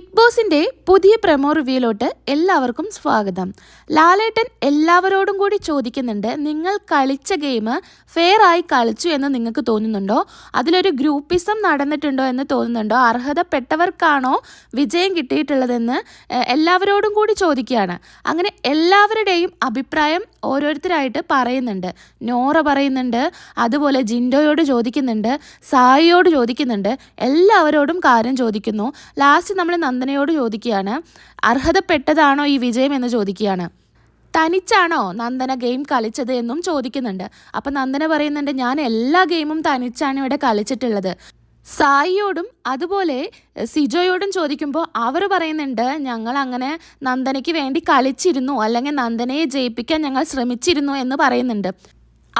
big ബോസിന്റെ പുതിയ promo റിവ്യൂലോട്ട് എല്ലാവർക്കും സ്വാഗതം. ലാലേട്ടൻ എല്ലാവരോടും കൂടി ചോദിക്കുന്നുണ്ട് നിങ്ങൾ കളിച്ച ഗെയിം ഫെയർ ആയി കളിച്ചു എന്ന് നിങ്ങൾക്ക് തോന്നുന്നുണ്ടോ? അതിലൊരു ഗ്രൂപ്പിസം നടന്നിട്ടുണ്ടോ എന്ന് തോന്നുന്നുണ്ടോ? അർഹതപ്പെട്ടവർക്കാണോ വിജയം കിട്ടിയിട്ടുള്ളതെന്ന് എല്ലാവരോടും കൂടി ചോദിക്കുകയാണ്. അങ്ങനെ എല്ലാവരുടെയും അഭിപ്രായം ഓരോരുത്തരായിട്ട് പറയുന്നുണ്ട്. നോറ പറയുന്നുണ്ട് അതുപോലെ ജിൻഡോയോട് ചോദിക്കുന്നുണ്ട് സായിയോട് ചോദിക്കുന്നുണ്ട് എല്ലാവരോടും കാര്യം ചോദിക്കുന്നു. ലാസ്റ്റ് നമ്മൾ നന്ദനയോട് ചോദിക്കുകയാണ് അർഹതപ്പെട്ടതാണോ ഈ വിജയം? എന്ന് ചോദിക്കുകയാണ്. തനിച്ചാണോ നന്ദന ഗെയിം കളിച്ചത്? എന്നും ചോദിക്കുന്നുണ്ട്. അപ്പം നന്ദന പറയുന്നുണ്ട് ഞാൻ എല്ലാ ഗെയിമും തനിച്ചാണ് ഇവിടെ കളിച്ചിട്ടുള്ളത്. സായിയോടും അതുപോലെ സിജോയോടും ചോദിക്കുമ്പോൾ അവർ പറയുന്നുണ്ട് ഞങ്ങൾ അങ്ങനെ നന്ദനയ്ക്ക് വേണ്ടി കളിച്ചിരുന്നു. അല്ലെങ്കിൽ നന്ദനയെ ജയിപ്പിക്കാൻ ഞങ്ങൾ ശ്രമിച്ചിരുന്നു എന്ന് പറയുന്നുണ്ട്.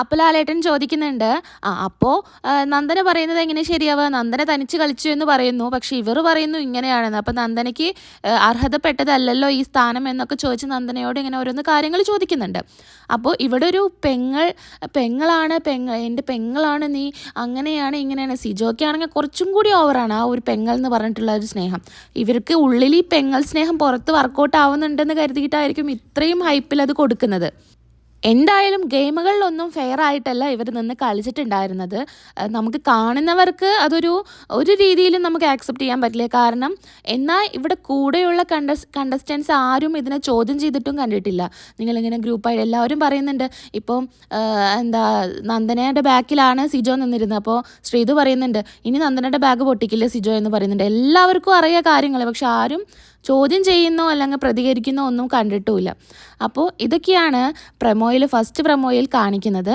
അപ്പോൾ ലാലേട്ടൻ ചോദിക്കുന്നുണ്ട് ആ അപ്പോൾ നന്ദന പറയുന്നത് എങ്ങനെ ശരിയാവുക? നന്ദന തനിച്ച് കളിച്ചു എന്ന് പറയുന്നു പക്ഷേ ഇവർ പറയുന്നു ഇങ്ങനെയാണെന്ന്. അപ്പോൾ നന്ദനയ്ക്ക് അർഹതപ്പെട്ടതല്ലല്ലോ ഈ സ്ഥാനം എന്നൊക്കെ ചോദിച്ച് നന്ദനയോട് ഇങ്ങനെ ഓരോന്ന് കാര്യങ്ങൾ ചോദിക്കുന്നുണ്ട്. അപ്പോൾ ഇവിടെ ഒരു പെങ്ങൾ പെങ്ങളാണ് പെങ്ങൾ എന്റെ പെങ്ങളാണ് നീ അങ്ങനെയാണ് ഇങ്ങനെയാണ്. സിജോയ്ക്കാണെങ്കിൽ കുറച്ചും കൂടി ഓവറാണ് ആ ഒരു പെങ്ങൾ എന്ന് പറഞ്ഞിട്ടുള്ള ഒരു സ്നേഹം. ഇവർക്ക് ഉള്ളിൽ ഈ പെങ്ങൾ സ്നേഹം പുറത്ത് വർക്കൗട്ട് ആവുന്നുണ്ടെന്ന് കരുതിയിട്ടായിരിക്കും ഇത്രയും ഹൈപ്പിൽ അത് കൊടുക്കുന്നത്. എന്തായാലും ഗെയിമുകളിലൊന്നും ഫെയർ ആയിട്ടല്ല ഇവർ നിന്ന് കളിച്ചിട്ടുണ്ടായിരുന്നത്. നമുക്ക് കാണുന്നവർക്ക് അതൊരു ഒരു രീതിയിലും നമുക്ക് ആക്സെപ്റ്റ് ചെയ്യാൻ പറ്റില്ല. കാരണം എന്നാൽ ഇവിടെ കൂടെയുള്ള കണ്ടസ് കണ്ടസ്റ്റൻസ് ആരും ഇതിനെ ചോദ്യം ചെയ്തിട്ടും കണ്ടിട്ടില്ല. നിങ്ങളിങ്ങനെ ഗ്രൂപ്പായി എല്ലാവരും പറയുന്നുണ്ട്. ഇപ്പം എന്താ നന്ദനയുടെ ബാക്കിലാണ് സിജോ നിന്നിരുന്നത്. അപ്പോൾ ശ്രീതു പറയുന്നുണ്ട് ഇനി നന്ദനയുടെ ബാഗ് പൊട്ടിക്കില്ല സിജോ എന്ന് പറയുന്നുണ്ട്. എല്ലാവർക്കും അറിയാം കാര്യങ്ങൾ പക്ഷെ ആരും ചോദ്യം ചെയ്യുന്നോ അല്ലെങ്കിൽ പ്രതികരിക്കുന്നോ ഒന്നും കണ്ടിട്ടുമില്ല. അപ്പോൾ ഇതൊക്കെയാണ് പ്രമോയിൽ ഫസ്റ്റ് പ്രമോയിൽ കാണിക്കുന്നത്.